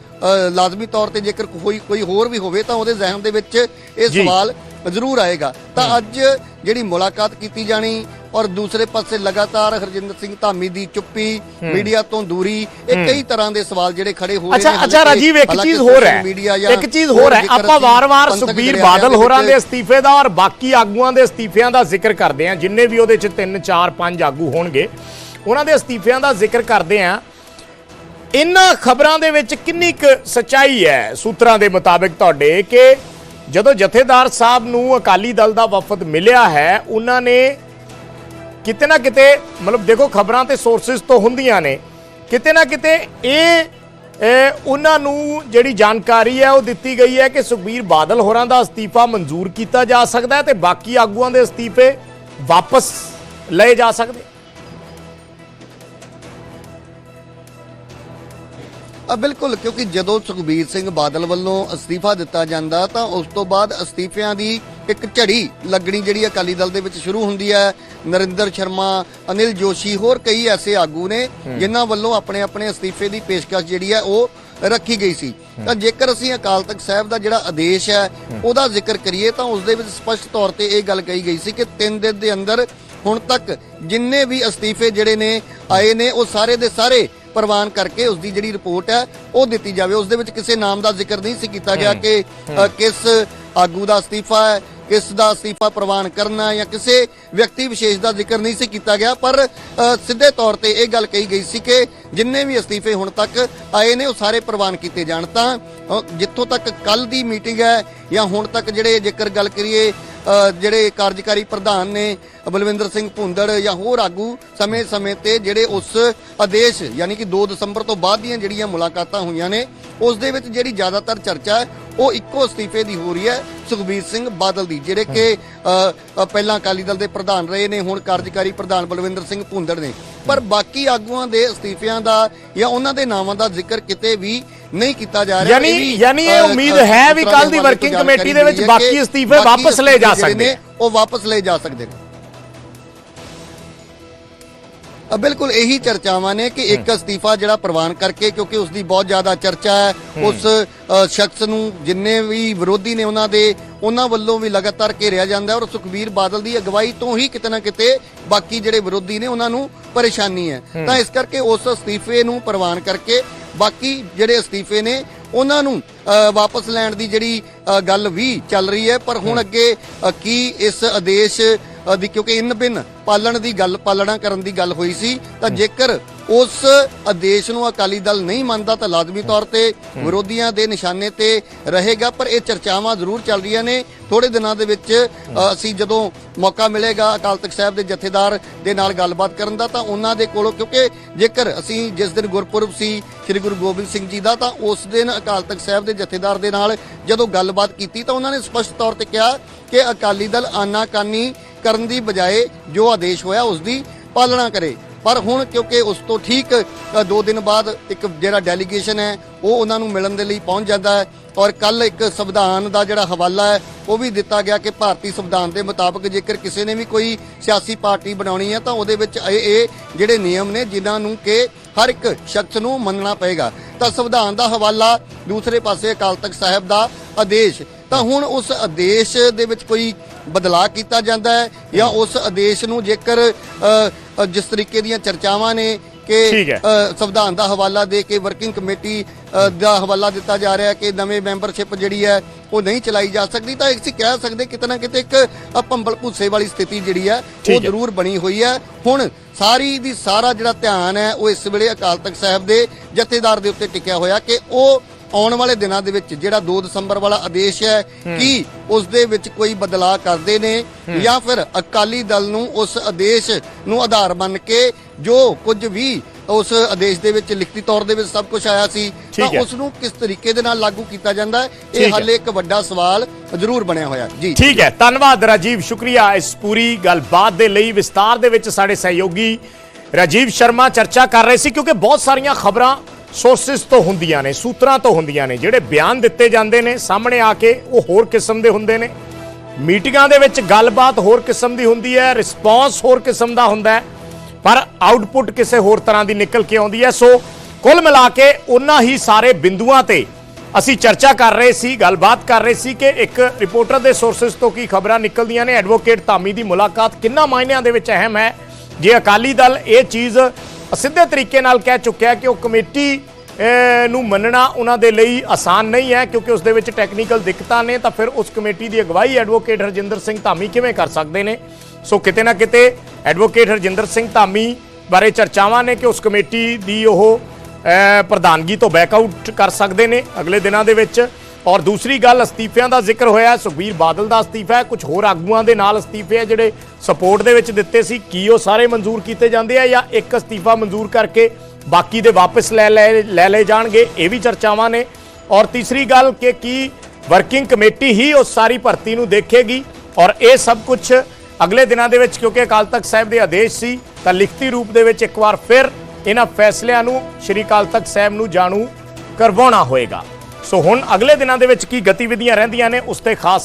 ਲਾਜ਼ਮੀ ਤੌਰ ਤੇ ਜੇਕਰ ਕੋਈ ਕੋਈ ਹੋਰ ਵੀ ਹੋਵੇ ਤਾਂ ਉਹਦੇ ਜ਼ਿਹਨ ਦੇ ਵਿੱਚ ਇਹ। ਸਵਾਲ ਜ਼ਰੂਰ ਆਏਗਾ। ਤਾਂ ਅੱਜ ਜਿਹੜੀ ਮੁਲਾਕਾਤ ਕੀਤੀ ਜਾਣੀ ਔਰ ਦੂਸਰੇ ਪਾਸੇ ਲਗਾਤਾਰ ਹਰਜਿੰਦਰ ਸਿੰਘ ਧਾਮੀ ਦੀ ਚੁੱਪੀ ਮੀਡੀਆ ਤੋਂ ਦੂਰੀ ਇਹ ਕਈ ਤਰ੍ਹਾਂ ਦੇ ਸਵਾਲ ਜਿਹੜੇ ਖੜੇ ਹੋ ਰਹੇ ਅੱਛਾ ਨੇ ਅੱਛਾ ਰਾਜੀਵ ਇੱਕ ਚੀਜ਼ ਹੋਰ ਹੈ ਇੱਕ ਚੀਜ਼ ਹੋਰ ਹੈ। ਆਪਾਂ ਵਾਰ-ਵਾਰ ਸੁਖਬੀਰ ਬਾਦਲ ਹੋਰਾਂ ਦੇ ਅਸਤੀਫੇ ਦਾ ਔਰ ਬਾਕੀ ਆਗੂਆਂ ਦੇ ਅਸਤੀਫਿਆਂ ਦਾ ਜ਼ਿਕਰ ਕਰਦੇ ਆ ਜਿੰਨੇ ਵੀ ਉਹਦੇ ਚ 3 4 5 ਆਗੂ ਹੋਣਗੇ ਉਹਨਾਂ ਦੇ ਅਸਤੀਫਿਆਂ ਦਾ ਜ਼ਿਕਰ ਕਰਦੇ ਆ ਇਹਨਾਂ ਖਬਰਾਂ ਦੇ ਵਿੱਚ ਕਿੰਨੀ ਕੁ ਸਚਾਈ ਹੈ ਸੂਤਰਾਂ ਦੇ ਮੁਤਾਬਿਕ ਤੁਹਾਡੇ ਕਿ ਜਦੋਂ ਜਥੇਦਾਰ ਸਾਹਿਬ ਨੂੰ ਅਕਾਲੀ ਦਲ ਦਾ ਵਫਦ ਮਿਲਿਆ ਹੈ ਉਹਨਾਂ ਨੇ ਕਿਤੇ ਨਾ ਕਿਤੇ, ਮਤਲਬ ਦੇਖੋ ਖਬਰਾਂ ਤੇ ਸੋਰਸਸ ਤੋਂ ਹੁੰਦੀਆਂ ਨੇ। ਕਿਤੇ ਨਾ ਕਿਤੇ ਇਹ ਉਹਨਾਂ ਨੂੰ ਜਿਹੜੀ ਜਾਣਕਾਰੀ ਹੈ, ਉਹ ਦਿੱਤੀ ਗਈ ਹੈ ਕਿ ਸੁਖਬੀਰ ਬਾਦਲ ਹੋਰਾਂ ਦਾ ਅਸਤੀਫਾ ਮਨਜ਼ੂਰ ਕੀਤਾ ਜਾ ਸਕਦਾ ਹੈ ਤੇ ਬਾਕੀ ਆਗੂਆਂ ਦੇ ਅਸਤੀਫੇ ਵਾਪਸ ਲਏ ਜਾ ਸਕਦੇ। ਬਿਲਕੁਲ ਕਿਉਂਕਿ ਜਦੋਂ ਸੁਖਬੀਰ ਸਿੰਘ ਬਾਦਲ ਵੱਲੋਂ ਅਸਤੀਫਾ ਦਿੱਤਾ ਜਾਂਦਾ ਤਾਂ ਉਸ ਤੋਂ ਬਾਅਦ ਅਸਤੀਫਿਆਂ ਦੀ ਇੱਕ ਝੜੀ ਲੱਗਣੀ ਜਿਹੜੀ ਅਕਾਲੀ ਦਲ ਦੇ ਵਿੱਚ ਸ਼ੁਰੂ ਹੁੰਦੀ ਹੈ। ਨਰਿੰਦਰ ਸ਼ਰਮਾ ਅਨਿਲ ਜੋਸ਼ੀ ਹੋਰ ਕਈ ਐਸੇ ਆਗੂ ਨੇ ਜਿਨ੍ਹਾਂ ਵੱਲੋਂ ਆਪਣੇ ਆਪਣੇ ਅਸਤੀਫੇ ਦੀ ਪੇਸ਼ਕਸ਼ ਜਿਹੜੀ ਹੈ ਉਹ ਰੱਖੀ ਗਈ ਸੀ। ਤਾਂ ਜੇਕਰ ਅਸੀਂ ਅਕਾਲ ਤਖਤ ਸਾਹਿਬ ਦਾ ਜਿਹੜਾ ਆਦੇਸ਼ ਹੈ ਉਹਦਾ ਜ਼ਿਕਰ ਕਰੀਏ ਤਾਂ ਉਸ ਦੇ ਵਿੱਚ ਸਪਸ਼ਟ ਤੌਰ ਤੇ ਇਹ ਗੱਲ ਕਹੀ ਗਈ ਸੀ ਕਿ 3 ਦਿਨ ਦੇ ਅੰਦਰ ਹੁਣ ਤੱਕ ਜਿੰਨੇ ਵੀ ਅਸਤੀਫੇ ਜਿਹੜੇ ਨੇ ਆਏ ਨੇ ਉਹ ਸਾਰੇ ਦੇ ਸਾਰੇ ਪ੍ਰਵਾਨ ਕਰਕੇ ਉਸ ਦੀ ਜਿਹੜੀ ਰਿਪੋਰਟ ਹੈ ਉਹ ਦਿੱਤੀ ਜਾਵੇ। ਉਸ ਦੇ ਵਿੱਚ ਕਿਸੇ ਨਾਮ ਦਾ ਜ਼ਿਕਰ ਨਹੀਂ ਸੀ ਕੀਤਾ ਗਿਆ ਕਿ ਕਿਸ ਆਗੂ ਦਾ ਅਸਤੀਫਾ ਹੈ ਕਿਸ ਦਾ ਅਸਤੀਫਾ ਪ੍ਰਵਾਨ ਕਰਨਾ ਜਾਂ ਕਿਸੇ ਵਿਅਕਤੀ ਵਿਸ਼ੇਸ਼ ਦਾ ਜ਼ਿਕਰ ਨਹੀਂ ਸੀ ਕੀਤਾ ਗਿਆ। ਪਰ ਸਿੱਧੇ ਤੌਰ ਤੇ ਇਹ ਗੱਲ ਕਹੀ ਗਈ ਸੀ ਕਿ ਜਿੰਨੇ ਵੀ ਅਸਤੀਫੇ ਹੁਣ ਤੱਕ ਆਏ ਨੇ ਉਹ ਸਾਰੇ ਪ੍ਰਵਾਨ ਕੀਤੇ ਜਾਣ। ਤਾਂ ਜਿੱਥੋਂ ਤੱਕ ਕੱਲ ਦੀ ਮੀਟਿੰਗ ਹੈ ਜਾਂ ਹੁਣ ਤੱਕ ਜਿਹੜੇ ਜੇਕਰ ਗੱਲ ਕਰੀਏ ਜਿਹੜੇ ਕਾਰਜਕਾਰੀ ਪ੍ਰਧਾਨ ਨੇ ਬਲਵਿੰਦਰ ਸਿੰਘ ਭੁੰਦੜ ਜਾਂ ਹੋਰ ਆਗੂ ਸਮੇਂ-ਸਮੇਂ ਤੇ ਜਿਹੜੇ ਉਸ ਆਦੇਸ਼, ਯਾਨੀ ਕਿ 2 ਦਸੰਬਰ ਤੋਂ ਬਾਅਦ ਦੀਆਂ ਜਿਹੜੀਆਂ ਮੁਲਾਕਾਤਾਂ ਹੋਈਆਂ ਨੇ, ਉਸ ਦੇ ਵਿੱਚ ਜਿਹੜੀ ਜ਼ਿਆਦਾਤਰ ਚਰਚਾ ਹੈ, ਉਹ ਇੱਕੋ ਅਸਤੀਫੇ ਦੀ ਹੋ ਰਹੀ ਹੈ ਸੁਖਬੀਰ ਸਿੰਘ ਬਾਦਲ ਦੀ, ਜਿਹੜੇ ਕਿ ਪਹਿਲਾਂ ਅਕਾਲੀ ਦਲ ਦੇ ਪ੍ਰਧਾਨ ਰਹੇ ਨੇ, ਹੁਣ ਕਾਰਜਕਾਰੀ ਪ੍ਰਧਾਨ ਬਲਵਿੰਦਰ ਸਿੰਘ ਭੁੰਦੜ ਨੇ। ਪਰ ਬਾਕੀ ਆਗੂਆਂ ਦੇ ਅਸਤੀਫਿਆਂ ਦਾ ਜਾਂ ਉਹਨਾਂ ਦੇ ਨਾਵਾਂ ਦਾ ਜ਼ਿਕਰ ਕਿਤੇ ਵੀ ਨਹੀਂ ਕੀਤਾ ਜਾ ਰਿਹਾ ਯਾਨੀ- ਯਾਨੀ ਇਹ ਉਮੀਦ ਹੈ ਵੀ ਕੱਲ੍ਹ ਦੀ ਤੋਂ ਕਮੇਟੀ ਦੇ ਵਿੱਚ ਬਾਕੀ ਅਸਤੀਫੇ ਵਾਪਸ ਲਏ ਜਾ ਜਿਹੜੇ ਨੇ, ਸਕਦੇ। ਉਹ ਵਾਪਸ ਲਏ ਜਾ ਸਕਦੇ ਨੇ। ਅ, ਬਿਲਕੁਲ ਇਹੀ ਚਰਚਾਵਾਂ ਨੇ ਕਿ ਇੱਕ ਅਸਤੀਫਾ ਜਿਹੜਾ ਪ੍ਰਵਾਨ ਕਰਕੇ ਕਿਉਂਕਿ ਉਸ ਦੀ ਬਹੁਤ ਜ਼ਿਆਦਾ ਚਰਚਾ ਹੈ ਉਸ ਸ਼ਖਸ ਨੂੰ ਜਿੰਨੇ ਵੀ ਵਿਰੋਧੀ ਨੇ ਉਹਨਾਂ ਦੇ ਉਹਨਾਂ ਵੱਲੋਂ ਵੀ ਲਗਾਤਾਰ ਘੇਰਿਆ ਜਾਂਦਾ ਔਰ ਸੁਖਬੀਰ ਬਾਦਲ ਦੀ ਅਗਵਾਈ ਤੋਂ ਹੀ ਕਿਤੇ ਨਾ ਕਿਤੇ ਬਾਕੀ ਜਿਹੜੇ ਵਿਰੋਧੀ ਨੇ ਉਹਨਾਂ ਨੂੰ ਪਰੇਸ਼ਾਨੀ ਹੈ। ਤਾਂ ਇਸ ਕਰਕੇ ਉਸ ਅਸਤੀਫੇ ਨੂੰ ਪ੍ਰਵਾਨ ਕਰਕੇ ਬਾਕੀ ਜਿਹੜੇ ਅਸਤੀਫੇ ਨੇ ਉਹਨਾਂ ਨੂੰ ਵਾਪਸ ਲੈਣ ਦੀ ਜਿਹੜੀ ਗੱਲ ਵੀ ਚੱਲ ਰਹੀ ਹੈ। ਪਰ ਹੁਣ ਅੱਗੇ ਕੀ ਇਸ ਆਦੇਸ਼ ਦੀ ਕਿਉਂਕਿ ਇਨ ਬਿਨ ਪਾਲਣ ਦੀ ਗੱਲ ਪਾਲਣਾ ਕਰਨ ਦੀ ਗੱਲ ਹੋਈ ਸੀ ਤਾਂ ਜੇਕਰ ਉਸ ਆਦੇਸ਼ ਨੂੰ ਅਕਾਲੀ ਦਲ ਨਹੀਂ ਮੰਨਦਾ ਤਾਂ ਲਾਜ਼ਮੀ ਤੌਰ ਤੇ ਵਿਰੋਧੀਆਂ ਦੇ ਨਿਸ਼ਾਨੇ ਤੇ ਰਹੇਗਾ ਪਰ ਇਹ ਚਰਚਾਵਾਂ ਜ਼ਰੂਰ ਚੱਲ ਰਹੀਆਂ ਨੇ। ਥੋੜੇ ਦਿਨਾਂ ਦੇ ਵਿੱਚ ਅਸੀਂ ਜਦੋਂ ਮੌਕਾ ਮਿਲੇਗਾ ਅਕਾਲ ਤਖਤ ਸਾਹਿਬ ਦੇ ਜਥੇਦਾਰ ਦੇ ਨਾਲ ਗੱਲਬਾਤ ਕਰਨ ਦਾ ਤਾਂ ਉਹਨਾਂ ਦੇ ਕੋਲੋਂ ਕਿਉਂਕਿ ਜੇਕਰ ਅਸੀਂ ਜਿਸ ਦਿਨ ਗੁਰਪੁਰਬ ਸੀ ਸ੍ਰੀ ਗੁਰੂ ਗੋਬਿੰਦ ਸਿੰਘ ਜੀ ਦਾ ਤਾਂ ਉਸ ਦਿਨ ਅਕਾਲ ਤਖਤ ਸਾਹਿਬ ਦੇ ਜਥੇਦਾਰ ਦੇ ਨਾਲ ਜਦੋਂ ਗੱਲਬਾਤ ਕੀਤੀ ਤਾਂ ਉਹਨਾਂ ਨੇ ਸਪਸ਼ਟ ਤੌਰ ਤੇ ਕਿਹਾ ਕਿ ਅਕਾਲੀ ਦਲ ਆਨਾਕਾਨੀ ਕਰਨ ਦੀ ਬਜਾਏ ਜੋ ਆਦੇਸ਼ ਹੋਇਆ ਉਸ ਦੀ ਪਾਲਣਾ ਕਰੇ। ਪਰ ਹੁਣ ਕਿਉਂਕਿ ਉਸ ਤੋਂ ਠੀਕ ਅ, ਦੋ ਦਿਨ ਬਾਅਦ ਇੱਕ ਜਿਹੜਾ ਡੈਲੀਗੇਸ਼ਨ ਹੈ ਉਹ ਉਹਨਾਂ ਨੂੰ ਮਿਲਣ ਦੇ ਲਈ ਪਹੁੰਚ ਜਾਂਦਾ ਹੈ ਔਰ ਕੱਲ ਇੱਕ ਸੰਵਿਧਾਨ ਦਾ ਜਿਹੜਾ ਹਵਾਲਾ ਹੈ ਉਹ ਵੀ ਦਿੱਤਾ ਗਿਆ ਕਿ ਭਾਰਤੀ ਸੰਵਿਧਾਨ ਦੇ ਮੁਤਾਬਕ ਜੇਕਰ ਕਿਸੇ ਨੇ ਵੀ ਕੋਈ ਸਿਆਸੀ ਪਾਰਟੀ ਬਣਾਉਣੀ ਹੈ ਤਾਂ ਉਹਦੇ ਵਿੱਚ ਇਹ ਇਹ ਜਿਹੜੇ ਨਿਯਮ ਨੇ ਜਿਨ੍ਹਾਂ ਨੂੰ ਕਿ ਹਰ ਇੱਕ ਸ਼ਖਸ ਨੂੰ ਮੰਨਣਾ ਪਏਗਾ। ਤਾਂ ਸੰਵਿਧਾਨ ਦਾ ਹਵਾਲਾ ਦੂਸਰੇ ਪਾਸੇ ਅਕਾਲ ਤਖਤ ਸਾਹਿਬ ਦਾ ਆਦੇਸ਼। ਤਾਂ ਹੁਣ ਉਸ ਆਦੇਸ਼ ਦੇ ਵਿੱਚ ਕੋਈ ਬਦਲਾਅ ਕੀਤਾ ਜਾਂਦਾ ਹੈ ਜਾਂ ਉਸ ਆਦੇਸ਼ ਨੂੰ ਜੇਕਰ ਜਿਸ ਤਰੀਕੇ ਦੀਆਂ ਚਰਚਾਵਾਂ ਨੇ ਕਿ ਸੰਵਿਧਾਨ ਦਾ ਹਵਾਲਾ ਦੇ ਕੇ ਵਰਕਿੰਗ ਕਮੇਟੀ ਦਾ ਹਵਾਲਾ ਦਿੱਤਾ ਜਾ ਰਿਹਾ ਕਿ ਨਵੇਂ ਮੈਂਬਰਸ਼ਿਪ ਜਿਹੜੀ ਹੈ ਉਹ ਨਹੀਂ ਚਲਾਈ ਜਾ ਸਕਦੀ ਤਾਂ ਅਸੀਂ ਕਹਿ ਸਕਦੇ ਕਿਤੇ ਨਾ ਕਿਤੇ ਇੱਕ ਭੰਬਲ ਭੁੱਸੇ ਵਾਲੀ ਸਥਿਤੀ ਜਿਹੜੀ ਹੈ ਉਹ। ਜ਼ਰੂਰ ਬਣੀ ਹੋਈ ਹੈ ਹੁਣ ਸਾਰੀ ਦੀ ਸਾਰਾ ਜਿਹੜਾ ਧਿਆਨ ਹੈ ਉਹ ਇਸ ਵੇਲੇ ਅਕਾਲ ਤਖਤ ਸਾਹਿਬ ਦੇ ਜਥੇਦਾਰ ਦੇ ਉੱਤੇ ਟਿਕਿਆ ਹੋਇਆ ਕਿ ਉਹ ਆਉਣ ਵਾਲੇ ਦਿਨਾਂ ਦੇ ਵਿੱਚ ਜਿਹੜਾ 2 ਦਸੰਬਰ ਵਾਲਾ ਆਦੇਸ਼ ਹੈ ਕੀ ਉਸ ਦੇ ਵਿੱਚ ਕੋਈ ਬਦਲਾਅ ਕਰਦੇ ਨੇ ਜਾਂ ਫਿਰ ਅਕਾਲੀ ਦਲ ਨੂੰ ਉਸ ਆਦੇਸ਼ ਨੂੰ ਆਧਾਰ ਮੰਨ ਕੇ ਜੋ ਕੁਝ ਵੀ ਉਸ ਆਦੇਸ਼ ਦੇ ਵਿੱਚ ਲਿਖਤੀ ਤੌਰ ਦੇ ਵਿੱਚ ਸਭ ਕੁਝ ਆਇਆ ਸੀ ਤਾਂ। ਉਸ ਨੂੰ ਕਿਸ ਤਰੀਕੇ ਦੇ ਨਾਲ ਲਾਗੂ ਕੀਤਾ ਜਾਂਦਾ ਇਹ। ਹਾਲੇ ਇੱਕ ਵੱਡਾ ਸਵਾਲ ਜ਼ਰੂਰ ਬਣਿਆ ਹੋਇਆ ਜੀ। ਠੀਕ ਹੈ। ਧੰਨਵਾਦ ਰਾਜੀਵ ਸ਼ੁਕਰੀਆ ਇਸ ਪੂਰੀ ਗੱਲਬਾਤ ਦੇ ਲਈ। ਵਿਸਤਾਰ ਦੇ ਵਿੱਚ ਸਾਡੇ ਸਹਿਯੋਗੀ ਰਾਜੀਵ ਸ਼ਰਮਾ ਚਰਚਾ ਕਰ ਰਹੇ ਸੀ ਕਿਉਂਕਿ ਬਹੁਤ ਸਾਰੀਆਂ ਖਬਰਾਂ ਸੋਰਸਸ ਤੋਂ ਹੁੰਦੀਆਂ ਨੇ, ਸੂਤਰਾਂ ਤੋਂ ਹੁੰਦੀਆਂ ਨੇ, ਜਿਹੜੇ ਬਿਆਨ ਦਿੱਤੇ ਜਾਂਦੇ ਨੇ, ਸਾਹਮਣੇ ਆ ਕੇ ਉਹ ਹੋਰ ਕਿਸਮ ਦੇ ਹੁੰਦੇ ਨੇ। ਮੀਟਿੰਗਾਂ ਦੇ ਵਿੱਚ ਗੱਲਬਾਤ ਹੋਰ ਕਿਸਮ ਦੀ ਹੁੰਦੀ ਹੈ, ਰਿਸਪੌਂਸ ਹੋਰ ਕਿਸਮ ਦਾ ਹੁੰਦਾ ਹੈ, ਪਰ ਆਊਟਪੁੱਟ ਕਿਸੇ ਹੋਰ ਤਰ੍ਹਾਂ ਦੀ ਨਿਕਲ ਕੇ ਆਉਂਦੀ ਹੈ। ਸੋ ਕੁੱਲ ਮਿਲਾ ਕੇ ਉਹਨਾਂ ਹੀ ਸਾਰੇ ਬਿੰਦੂਆਂ ਤੇ ਅਸੀਂ ਚਰਚਾ ਕਰ ਰਹੇ ਸੀ, ਗੱਲਬਾਤ ਕਰ ਰਹੇ ਸੀ ਕਿ ਇੱਕ ਰਿਪੋਰਟਰ ਦੇ ਸੋਰਸਸ ਤੋਂ ਕੀ ਖਬਰਾਂ ਨਿਕਲਦੀਆਂ ਨੇ। ਐਡਵੋਕੇਟ ਧਾਮੀ ਦੀ ਮੁਲਾਕਾਤ ਕਿੰਨਾ ਮਾਇਨਿਆਂ ਦੇ ਵਿੱਚ ਅਹਿਮ ਹੈ। ਜੇ ਅਕਾਲੀ ਦਲ ਇਹ ਚੀਜ਼ ਸਿੱਧੇ ਤਰੀਕੇ ਨਾਲ ਕਹਿ ਚੁੱਕਿਆ ਕਿ ਉਹ ਕਮੇਟੀ ਨੂੰ ਮੰਨਣਾ ਉਹਨਾਂ ਦੇ ਲਈ ਆਸਾਨ ਨਹੀਂ ਹੈ, ਕਿਉਂਕਿ ਉਸ ਦੇ ਵਿੱਚ ਟੈਕਨੀਕਲ ਦਿੱਕਤਾਂ ਨੇ, ਤਾਂ ਫਿਰ ਉਸ ਕਮੇਟੀ ਦੀ ਅਗਵਾਈ ਐਡਵੋਕੇਟ ਹਰਜਿੰਦਰ ਸਿੰਘ ਧਾਮੀ ਕਿਵੇਂ ਕਰ ਸਕਦੇ ਨੇ? ਸੋ ਕਿਤੇ ਨਾ ਕਿਤੇ ਐਡਵੋਕੇਟ ਹਰਜਿੰਦਰ ਸਿੰਘ ਧਾਮੀ ਬਾਰੇ ਚਰਚਾਵਾਂ ਨੇ ਕਿ ਉਸ ਕਮੇਟੀ ਦੀ ਉਹ ਪ੍ਰਧਾਨਗੀ ਤੋਂ ਬੈਕ ਆਊਟ ਕਰ ਸਕਦੇ ਨੇ। ਅਗਲੇ ਦਿਨਾਂ ਦੇ ਵਿੱਚ ਔਰ ਦੂਸਰੀ ਗੱਲ ਅਸਤੀਫਿਆਂ ਦਾ ਜ਼ਿਕਰ ਹੋਇਆ ਸੁਖਬੀਰ ਬਾਦਲ ਦਾ ਅਸਤੀਫਾ ਹੈ। ਕੁਝ ਹੋਰ ਆਗੂਆਂ ਦੇ ਨਾਲ ਅਸਤੀਫੇ ਆ ਜਿਹੜੇ ਸਪੋਰਟ ਦੇ ਵਿੱਚ ਦਿੱਤੇ ਸੀ। ਕੀ ਉਹ ਸਾਰੇ ਮਨਜ਼ੂਰ ਕੀਤੇ ਜਾਂਦੇ ਆ ਜਾਂ ਇੱਕ ਅਸਤੀਫਾ ਮਨਜ਼ੂਰ ਕਰਕੇ ਬਾਕੀ ਦੇ ਵਾਪਸ ਲੈ ਲੈ ਲੈ ਲਏ ਜਾਣਗੇ? ਇਹ ਵੀ ਚਰਚਾਵਾਂ ਨੇ। ਔਰ ਤੀਸਰੀ ਗੱਲ ਕਿ ਕੀ ਵਰਕਿੰਗ ਕਮੇਟੀ ਹੀ ਉਸ ਸਾਰੀ ਭਰਤੀ ਨੂੰ ਦੇਖੇਗੀ? ਔਰ ਇਹ ਸਭ ਕੁਝ ਅਗਲੇ ਦਿਨਾਂ ਦੇ ਵਿੱਚ, ਕਿਉਂਕਿ ਅਕਾਲ ਤਖਤ ਸਾਹਿਬ ਦੇ ਆਦੇਸ਼ ਸੀ, ਤਾਂ ਲਿਖਤੀ ਰੂਪ ਦੇ ਵਿੱਚ ਇੱਕ ਵਾਰ ਫਿਰ ਇਹਨਾਂ ਫੈਸਲਿਆਂ ਨੂੰ ਸ਼੍ਰੀ ਅਕਾਲ ਤਖਤ ਸਾਹਿਬ ਨੂੰ ਜਾਣੂ ਕਰਵਾਉਣਾ ਹੋਏਗਾ। ਸੋ ਹੁਣ ਅਗਲੇ ਦਿਨਾਂ ਦੇ ਵਿੱਚ ਕੀ ਗਤੀਵਿਧੀਆਂ ਰਹਿੰਦੀਆਂ ਨੇ ਉਸ ਤੇ ਖਾਸ